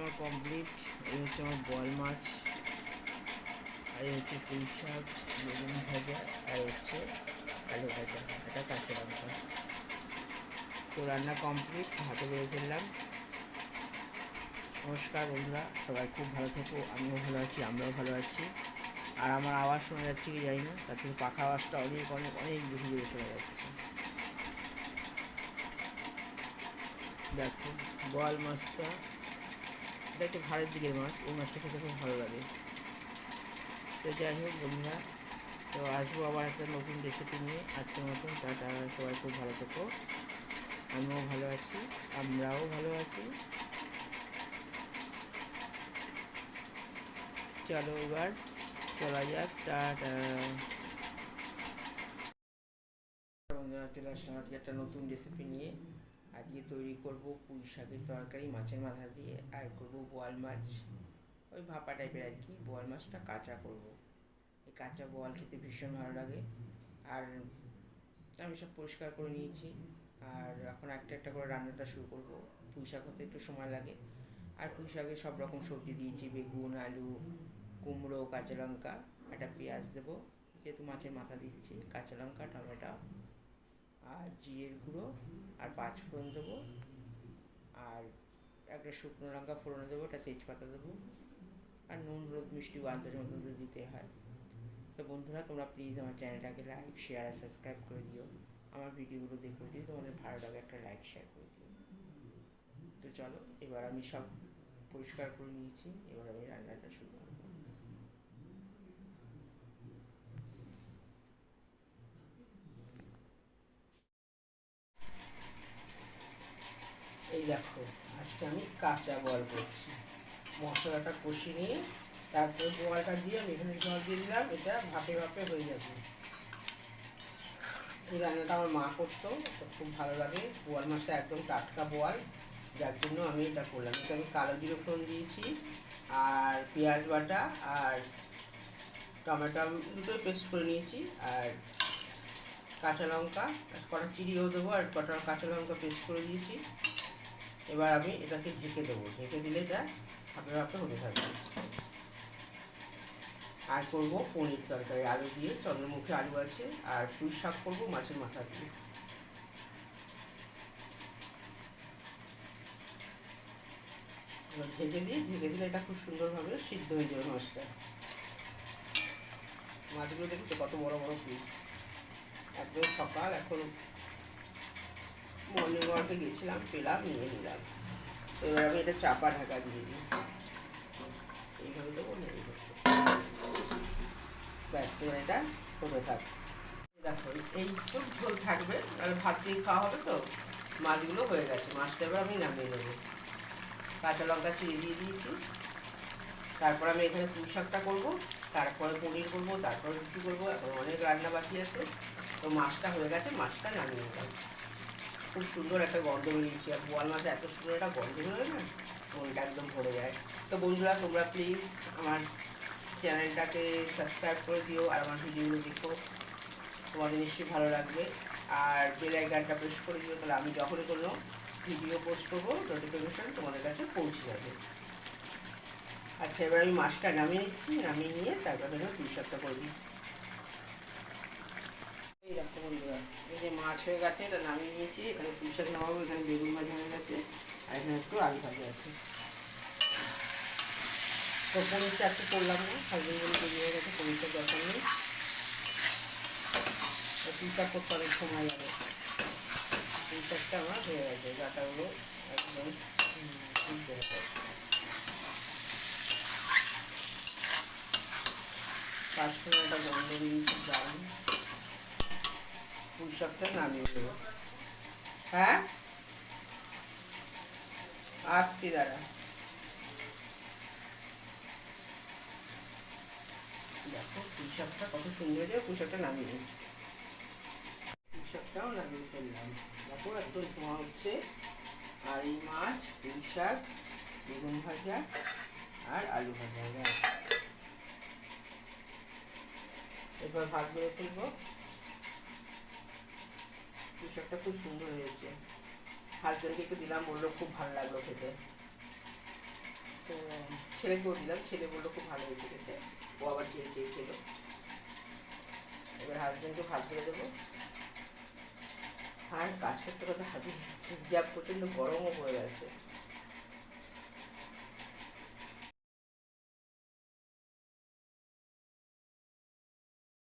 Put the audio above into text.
আমার কমপ্লিট এই হচ্ছে আমার বল মাছ, আর এই হচ্ছে পুঁই শাক, বেগুন ভাজা, আর হচ্ছে আলু ভাজা, এটা কাঁচা লঙ্কা। তো রান্না কমপ্লিট হাতে বেড়ে ফেললাম। নমস্কার বন্ধুরা, সবাই খুব ভালো থেকো, আমিও ভালো আছি, আমরাও ভালো আছি। আর আমার আওয়াজ শোনা যাচ্ছে কি জানি না, তার থেকে পাখা আওয়াজটা অনেক অনেক অনেক বেশি জোরে শোনা যাচ্ছে। দেখো, বল মাছটা এটা একটু ভারের দিকের মাছ, এই মাছটা খেতে খুব ভালো লাগে। তো যাই হোক বন্ধুরা, তো আসব আবার একটা নতুন রেসিপি নিয়ে। আজকের মতন টাটা, সবাই খুব ভালো থেকো। আমিও ভালো আছি, আমরাও ভালো আছি। চলো এবার চলা যাক, টাটা। চলে আসলাম আজকে একটা নতুন রেসিপি নিয়ে। আজকে তৈরি করব পুঁই শাকের তরকারি, মাছের মাথা দিয়ে, আর বোয়াল মাছ ওই ভাপা টাইপের আর কি বোয়াল মাছটা কাঁচা করব। এই কাঁচা বোয়াল খেতে ভীষণ ভালো লাগে। আর আমি সব পরিষ্কার করে নিয়েছি। আর এখন একটা একটা করে রান্নাটা শুরু করব। পুঁই শাক হতে একটু সময় লাগে। আর পুঁই শাকে সব রকম সবজি দিয়েছি, বেগুন, আলু, কুমড়ো, কাঁচা লঙ্কা, একটা পেঁয়াজ দেবো, যেহেতু মাছের মাথা দিচ্ছি, কাঁচা লঙ্কা, টমেটো, আর জিরের গুঁড়ো, আর পাঁচ ফোড়ন দেবো। আর একটা শুকনো লঙ্কা ফোড়ন দেবো, একটা তেজপাতা দেবো, আর নুন, হলুদ, মিষ্টি আন্দাজ মতো দিতে হয়। তো বন্ধুরা, তোমরা প্লিজ আমার চ্যানেলটাকে লাইক শেয়ার আর সাবস্ক্রাইব করে দিও। আমার ভিডিওগুলো দেখো দিও তোমাদের ভালো লাগে, একটা লাইক শেয়ার করে দিও। তো চলো, এবার আমি সব পরিষ্কার করে নিয়েছি, এবার আমি রান্নাটা শুরু করব এই দেখো আজকে আমি কাঁচা বল করছি। মশলাটা কষিয়ে নিয়ে তারপরে বোয়ালটা দিয়ে আমি এখানে জল দিয়ে দিলাম, এটা ভাপে ভাপে হয়ে যাবে। এই রান্নাটা আমার মা করতো খুব ভালো লাগে। বোয়াল মাছটা একদম টাটকা বোয়াল যার জন্য আমি এটা করলাম। এটা আমি কালো জিরে ফোড়ন দিয়েছি, আর পেঁয়াজ বাটা, আর টমেটো দুটোই পেস্ট করে নিয়েছি, আর কাঁচা লঙ্কা কটা চিড়িয়েও দেবো, আর কটা কাঁচা লঙ্কা পেস্ট করে দিয়েছি। এবার আমি এটাকে ঢেকে দেবো। ঢেকে দিলে এটা হাতে হাতে হতে থাকবে। আর করব পনির তরকারি। আলু দিয়ে চন্দ্রমুখী আলু আছে আর পুঁই শাক করব মাছের মাথা দিয়ে। ঢেকে দিই ঢেকে দিলে এটা খুব সুন্দরভাবে সিদ্ধ হয়ে যাবে মাছটা। মাছগুলো দেখছ কত বড় বড় পিস একদম সকাল, এখন মর্নিং ওয়াকে গেছিলাম পেলাম, নিয়ে নিলাম। এবার আমি এটা চাপা ঢাকা দিয়ে দিই। এইভাবে দেবো না ব্যাস, এবার এটা হতে থাক। দেখো, এইটুক ঝোল থাকবে, আর ভাত দিয়ে খাওয়া হবে তো? মাছগুলো হয়ে গেছে। মাছটা এবার আমি নামিয়ে নেব। কাঁচা লঙ্কা চিড়ে দিয়ে দিয়েছি। তারপর আমি এখানে পুঁই শাকটা করব, তারপরে পনির করব, তারপরে রুটি করব, এখন অনেক রান্না বাকি আছে। তো মাছটা হয়ে গেছে, মাছটা নামিয়ে নিলাম। খুব সুন্দর একটা গন্ধ বেরিয়েছে। আর বোয়াল মাছে এত সুন্দর একটা গন্ধ বেরোয় না, মনটা একদম ভরে যায়। তো বন্ধুরা, তোমরা প্লিজ আমার চ্যানেলটাকে সাবস্ক্রাইব করে দিও আর আমার ভিডিওগুলো দেখো। তোমাদের নিশ্চয়ই ভালো লাগবে। আর বেল আইকনটা প্রেস করে দিও, তাহলে আমি যখনই কোনো ভিডিও পোস্ট করব নোটিফিকেশান তোমাদের কাছে পৌঁছে যাবে। আচ্ছা এবার আমি মাছটা নামিয়ে নিচ্ছি, নামিয়ে নিয়ে তারপরে শাকটা করবি এই দেখো বন্ধুরা এই যে মাছ হয়ে গেছে, এটা নামিয়ে নিয়েছি। এখানে পুঁই নামাবো এখানে বেগুন ভাজা হয়ে গেছে। আর এখানে একটু আলু ভাজা আছে। তো পনিরটা একটু করলাম না হাজবেন্ডগুলো তৈরি হয়ে গেছে, পনিরটার দরকার নেই। পুঁই করতে অনেক সময় লাগে। পুঁই আমার হয়ে গেছে, ডাটাগুলো একদম পাঁচফোড়নটা গন্ধ বেরিয়েছে দারুণ শাকটা নামিয়ে দেবো হ্যাঁ? আসছি দাদা দেখো, পুঁইশাকটা কত সুন্দর হয়েছে পুঁইশাকটা নামিয়ে নিই পুঁই শাকটাও নামিয়ে ফেললাম। দেখো, একদম ধোঁয়া হচ্ছে। আর এই মাছ পুঁই শাক বেগুন ভাজা আর আলু ভাজা। এবার ভাত বেড়ে ফেলব পোশাকটা খুব সুন্দর হয়েছে। হাজব্যান্ডকে একটু দিলাম, বলল খুব ভালো লাগল খেতে। তো ছেলেকেও দিলাম, ছেলে বলল খুব ভালো হয়েছে খেতে। ও আবার চেয়ে চেয়ে খেলো। এবার হাজব্যান্ডকে ভাত করে দেবো। আর কাজ করতে করতে হাতে যাচ্ছে। যা প্রচণ্ড গরমও পড়ে গেছে।